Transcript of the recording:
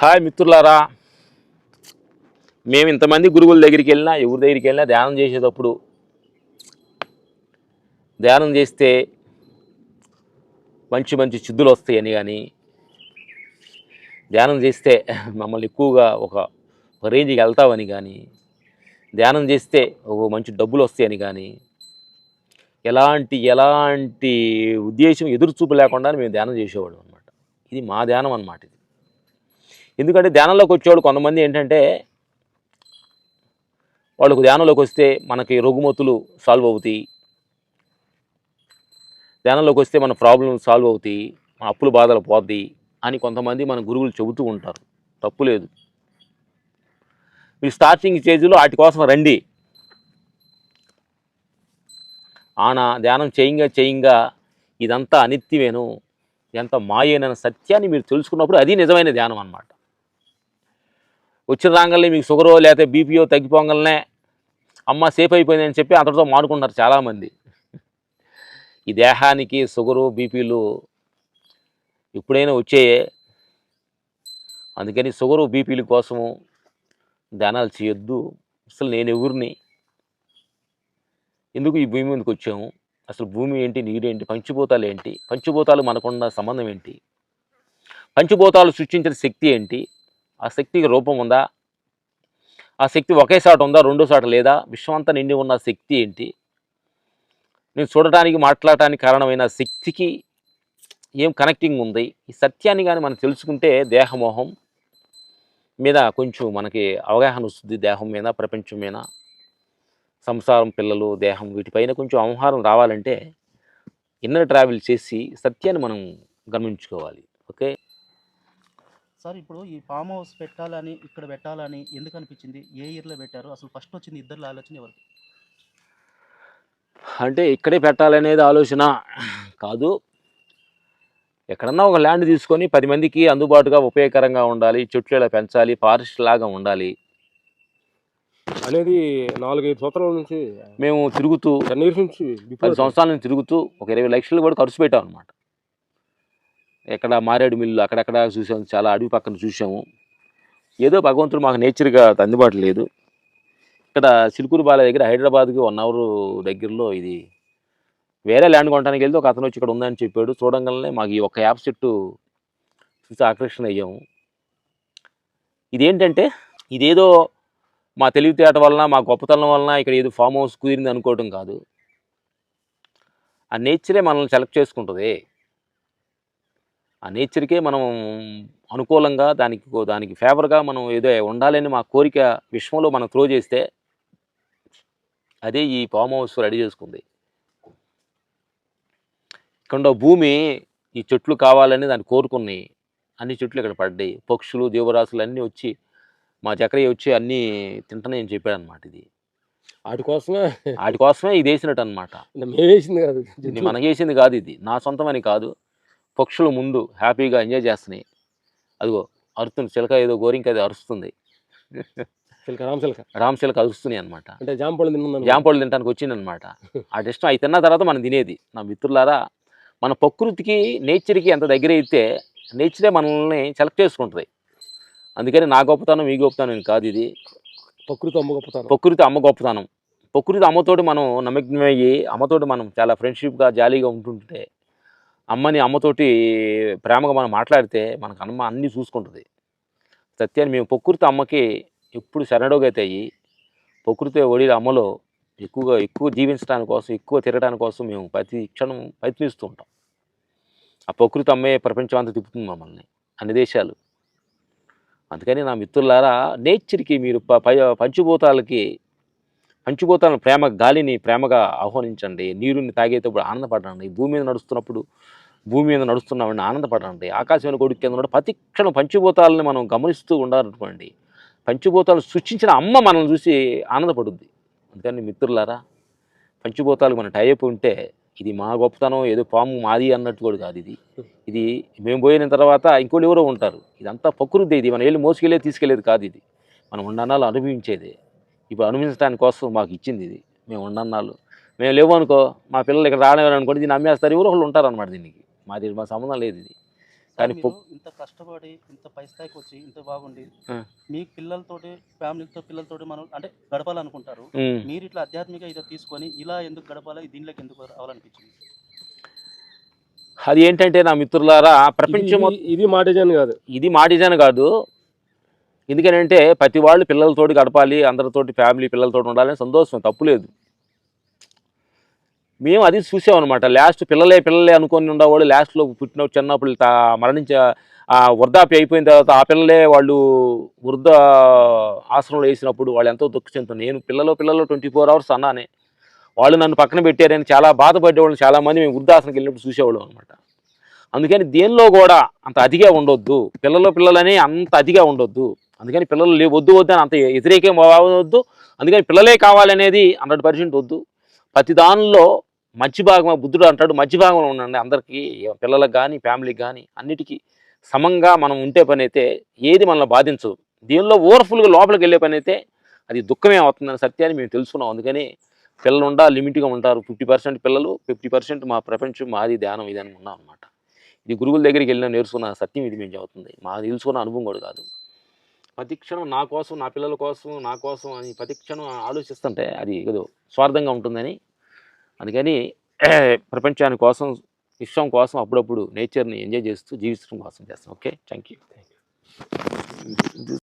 Hi మిత్రులారా. మేము ఇంతమంది గురువుల దగ్గరికి వెళ్ళినా ఎవరి దగ్గరికి వెళ్ళినా ధ్యానం చేసేటప్పుడు ధ్యానం చేస్తే మంచి మంచి చిద్దులు వస్తాయని కానీ ధ్యానం చేస్తే మమ్మల్ని ఎక్కువగా ఒక ఒక రేంజ్కి వెళ్తామని కానీ ధ్యానం చేస్తే ఒక మంచి డబ్బులు వస్తాయని కానీ ఎలాంటి ఎలాంటి ఉద్దేశం ఎదురు చూపు లేకుండా మేము ధ్యానం చేసేవాళ్ళం అనమాట ఇది మా ధ్యానం అన్నమాట ఇది. ఎందుకంటే ధ్యానంలోకి వచ్చేవాడు కొంతమంది ఏంటంటే వాళ్ళకు ధ్యానంలోకి వస్తే మనకి రుగుమతులు సాల్వ్ అవుతాయి. ధ్యానంలోకి వస్తే మన ప్రాబ్లం సాల్వ్ అవుతాయి మన అప్పులు బాధలు పోద్ది అని కొంతమంది మన గురువులు చెబుతూ ఉంటారు. తప్పు లేదు. మీరు స్టార్టింగ్ స్టేజ్లో వాటి కోసం రండి. ఆన ధ్యానం చేయంగా చేయంగా ఇదంతా అనిత్యమేను ఎంత మాయేనన్న సత్యాన్ని మీరు తెలుసుకున్నప్పుడు అది నిజమైన ధ్యానం అన్నమాట. వచ్చిన రాగానే మీకు షుగరో లేకపోతే బీపీఓ తగ్గిపోగానే అమ్మ సేఫ్ అయిపోయిందని చెప్పి అంతటితో మాడుకుంటున్నారు చాలామంది. ఈ దేహానికి షుగరు బీపీలు ఎప్పుడైనా వచ్చాయే. అందుకని షుగరు బీపీల కోసము ధ్యానాలు చేయొద్దు. అసలు నేను ఎవరిని? ఎందుకు ఈ భూమి మీదకి వచ్చాము? అసలు భూమి ఏంటి? నీరేంటి పంచిభూతాలు ఏంటి? పంచిభూతాలు మనకున్న సంబంధం ఏంటి? పంచిభూతాలు సృష్టించిన శక్తి ఏంటి? ఆ శక్తికి రూపం ఉందా? ఆ శక్తి ఒకే సాట ఉందా? రెండో సాట లేదా? విశ్వమంతా నిండి ఉన్న శక్తి ఏంటి? నేను చూడటానికి మాట్లాడటానికి కారణమైన శక్తికి ఏం కనెక్టింగ్ ఉంది? ఈ సత్యాన్ని కానీ మనం తెలుసుకుంటే దేహమోహం మీద కొంచెం మనకి అవగాహన వస్తుంది దేహం మీద ప్రపంచం మీద. సంసారం పిల్లలు దేహం వీటిపైన కొంచెం అవహారం రావాలంటే ఇన్నర్ ట్రావెల్ చేసి సత్యాన్ని మనం గమనించుకోవాలి. ఓకే? సార్ ఇప్పుడు ఈ ఫామ్ హౌస్ పెట్టాలని ఇక్కడ పెట్టాలని ఎందుకు అనిపించింది? ఏ ఇయర్లో పెట్టారు? అసలు ఫస్ట్ వచ్చింది ఇద్దరు ఆలోచన ఎవరికి అంటే ఇక్కడే పెట్టాలనేది ఆలోచన కాదు. ఎక్కడన్నా ఒక ల్యాండ్ తీసుకొని పది మందికి అందుబాటుగా ఉపయోగకరంగా ఉండాలి చెట్లు ఇలా పెంచాలి ఫారెస్ట్ లాగా ఉండాలి. అనేది నాలుగైదు సంవత్సరాల నుంచి మేము తిరుగుతూ టెన్ ఇయర్స్ నుంచి పది సంవత్సరాల నుంచి తిరుగుతూ ఒక ఇరవై లక్షలు కూడా ఖర్చు పెట్టాం అనమాట ఎక్కడ మారేడు మిల్లు అక్కడక్కడ చూసాము చాలా అడవి పక్కన చూసాము. ఏదో భగవంతుడు మాకు నేచర్గా అందుబాటు లేదు. ఇక్కడ సిలుకూరు బాల దగ్గర హైదరాబాద్కి వన్ అవర్ దగ్గరలో ఇది వేరే ల్యాండ్ కొనడానికి వెళ్తే ఒక అతను వచ్చి ఇక్కడ ఉందని చెప్పాడు. చూడంగానే మాకు ఈ ఒక్క యాప్ చెట్టు చూసి ఆకర్షణ అయ్యాము. ఇదేంటంటే ఇదేదో మా తెలివితేట వలన మా గొప్పతనం వలన ఇక్కడ ఏదో ఫామ్ హౌస్ కుదిరింది అనుకోవటం కాదు. ఆ నేచరే మనల్ని సెలెక్ట్ చేసుకుంటుంది. ఆ నేచర్కే మనం అనుకూలంగా దానికి దానికి ఫేవర్గా మనం ఏదో ఉండాలని మా కోరిక విశ్వంలో మనం త్రో చేస్తే అదే ఈ ఫామ్ హౌస్ రెడీ చేసుకుంది. ఇక్కడ భూమి ఈ చెట్లు కావాలని దాన్ని కోరుకున్నాయి అన్ని చెట్లు ఇక్కడ పడ్డాయి. పక్షులు జీవరాశులు అన్నీ వచ్చి మా చక్రయ్య వచ్చి అన్నీ తింటానని చెప్పాడు అనమాట ఇది. వాటి కోసమే? వాటి కోసమే ఇది వేసినట్టు అనమాట మేము వేసింది కాదు. ఇది మనకి వేసింది కాదు ఇది. నా సొంతమని కాదు. పక్షులు ముందు హ్యాపీగా ఎంజాయ్ చేస్తున్నాయి. అదిగో అరుస్తుంది. చిలక ఏదో గోరింక అది అరుస్తుంది. చిలక రామ్ చిలక రామ్ చిలక అరుస్తున్నాయి అనమాట అంటే జామ పళ్ళు తిన్నాను జాంపళ్ళు తినడానికి వచ్చిందనమాట ఆ ఇష్టం అవి తిన్న తర్వాత మనం తినేది. నా మిత్రులారా మన ప్రకృతికి నేచర్కి ఎంత దగ్గర అయితే నేచరే మనల్ని సెలెక్ట్ చేసుకుంటుంది. అందుకని నా గొప్పతనం మీ గొప్పతనం కాదు ఇది. ప్రకృతి అమ్మ గొప్పతనం. ప్రకృతి అమ్మ గొప్పతనం. ప్రకృతి అమ్మతోటి మనం నమ్మకమయ్యి అమ్మతోటి మనం చాలా ఫ్రెండ్షిప్గా జాలీగా ఉంటుంటే అమ్మని అమ్మతోటి ప్రేమగా మనం మాట్లాడితే మనకు అమ్మ అన్నీ చూసుకుంటుంది. సత్యాన్ని మేము ప్రకృతి అమ్మకి ఎప్పుడు శరణోగైతాయి అయ్యి ప్రకృతి ఒడిల అమ్మలో ఎక్కువగా ఎక్కువ జీవించడానికి కోసం ఎక్కువ తిరగడానికి కోసం మేము ప్రతి క్షణం ప్రయత్నిస్తూ ఉంటాం. ఆ ప్రకృతి అమ్మే ప్రపంచం అంతా తిప్పుతుంది మమ్మల్ని అన్ని దేశాలు. అందుకని నా మిత్రులారా నేచర్కి మీరు ప- ప- పంచభూతాలకి పంచభూతాలను ప్రేమ గాలిని ప్రేమగా ఆహ్వానించండి. నీరుని తాగేటప్పుడు ఆనందపడండి. భూమి మీద నడుస్తున్నప్పుడు భూమి మీద నడుస్తున్నామని ఆనందపడండి ఆకాశమైన కొడుకు కింద ఉన్న ప్రతి క్షణం పంచభూతాలని మనం గమనిస్తూ ఉండాలనుకోండి. పంచభూతాలు సృష్టించిన అమ్మ మనల్ని చూసి ఆనందపడుద్ది. అందుకని మిత్రులారా పంచభూతాలు మన టైప్ ఉంటే ఇది మా గొప్పతనం ఏదో పాము మాది అన్నట్టు కూడా కాదు ఇది. ఇది మేము పోయిన తర్వాత ఇంకోళ్ళు ఎవరో ఉంటారు. ఇదంతా ప్రకృతి ఇది మనం వెళ్ళి మోసుకెళ్ళేది తీసుకెళ్ళేది కాదు ఇది. మనం ఉండన్నాలు అనుభవించేది. ఇప్పుడు అనుభవించడానికి కోసం మాకు ఇచ్చింది ఇది. మేము ఉండన్నాళ్ళు మేము లేవు అనుకో మా పిల్లలు ఇక్కడ రావడం అనుకోండి దీన్ని అమ్మేస్తారు ఎవరో ఒకళ్ళు ఉంటారన్నమాట దీనికి. మాది మా సంబంధం లేదు ఇది. కానీ ఇంత కష్టపడి ఇంత పై స్థాయికి వచ్చి ఇంత బాగుండి. మీ పిల్లలతోటి ఫ్యామిలీతో పిల్లలతోటి మనం అంటే గడపాలనుకుంటారు. మీరు ఇట్లా ఆధ్యాత్మిక ఇదో తీసుకొని ఇలా ఎందుకు గడపాలి దీనిలోకి ఎందుకు రావాలనిపించింది? అది ఏంటంటే నా మిత్రులారా ప్రపంచం ఇది- ఇది మాటజాన్ కాదు. ఇది మా డిజైన్ కాదు. ఎందుకనంటే ప్రతి వాళ్ళు పిల్లలతోటి గడపాలి అందరితోటి ఫ్యామిలీ పిల్లలతోటి ఉండాలని సంతోషం తప్పులేదు మేము అది చూసామన్నమాట. లాస్ట్ పిల్లలే పిల్లలే అనుకొని ఉండేవాళ్ళు. లాస్ట్లో పుట్టిన చిన్నప్పుడు మరణించే ఆ వృద్ధాప్య అయిపోయిన తర్వాత ఆ పిల్లలే వాళ్ళు వృద్ధ ఆశ్రమంలో వేసినప్పుడు వాళ్ళు ఎంతో దుఃఖ చెందుతారు నేను పిల్లలు పిల్లలు ట్వంటీ ఫోర్ అవర్స్ అన్నానే. వాళ్ళు నన్ను పక్కన పెట్టారని చాలా బాధపడేవాళ్ళు. చాలామంది మేము వృద్ధాశ్రమకి వెళ్ళినప్పుడు చూసేవాళ్ళం అనమాట అందుకని దేనిలో కూడా అంత అతిగా ఉండొద్దు. పిల్లలు పిల్లలని అంత అతిగా ఉండొద్దు. అందుకని పిల్లలు లే వద్దు వద్దు అని అంత వ్యతిరేకం అవ్వద్దు అందుకని పిల్లలే కావాలనేది హండ్రెడ్ పర్సెంట్ వద్దు. ప్రతి దానిలో మంచి భాగం బుద్ధుడు అంటాడు మంచి భాగంలో ఉండండి అందరికీ పిల్లలకు కానీ ఫ్యామిలీకి కానీ అన్నిటికీ. సమంగా మనం ఉంటే పని అయితే ఏది మనల్ని బాధించదు. దీనిలో ఓవర్ఫుల్గా లోపలికి వెళ్ళే పని అయితే అది దుఃఖమే అవుతుందని సత్యాన్ని మేము తెలుసుకున్నాం. అందుకని పిల్లలు ఉండా లిమిట్గా ఉంటారు. ఫిఫ్టీ పర్సెంట్ పిల్లలు ఫిఫ్టీ పర్సెంట్ మా ప్రపంచం మాది ధ్యానం ఇది అని ఉన్నాం అనమాట ఇది గురువుల దగ్గరికి వెళ్ళిన నేర్చుకున్న సత్యం ఇది మేము చదువుతుంది మా తెలుసుకున్న అనుభవం కూడా కాదు. ప్రతిక్షణం నా కోసం నా పిల్లల కోసం నా కోసం అని ప్రతిక్షణం ఆలోచిస్తుంటే అది ఏదో స్వార్థంగా ఉంటుందని అందుకని ప్రపంచాని కోసం విశ్వం కోసం అప్పుడప్పుడు నేచర్ని ఎంజాయ్ చేస్తూ జీవించడం కోసం చేస్తాం. ఓకే? Thank you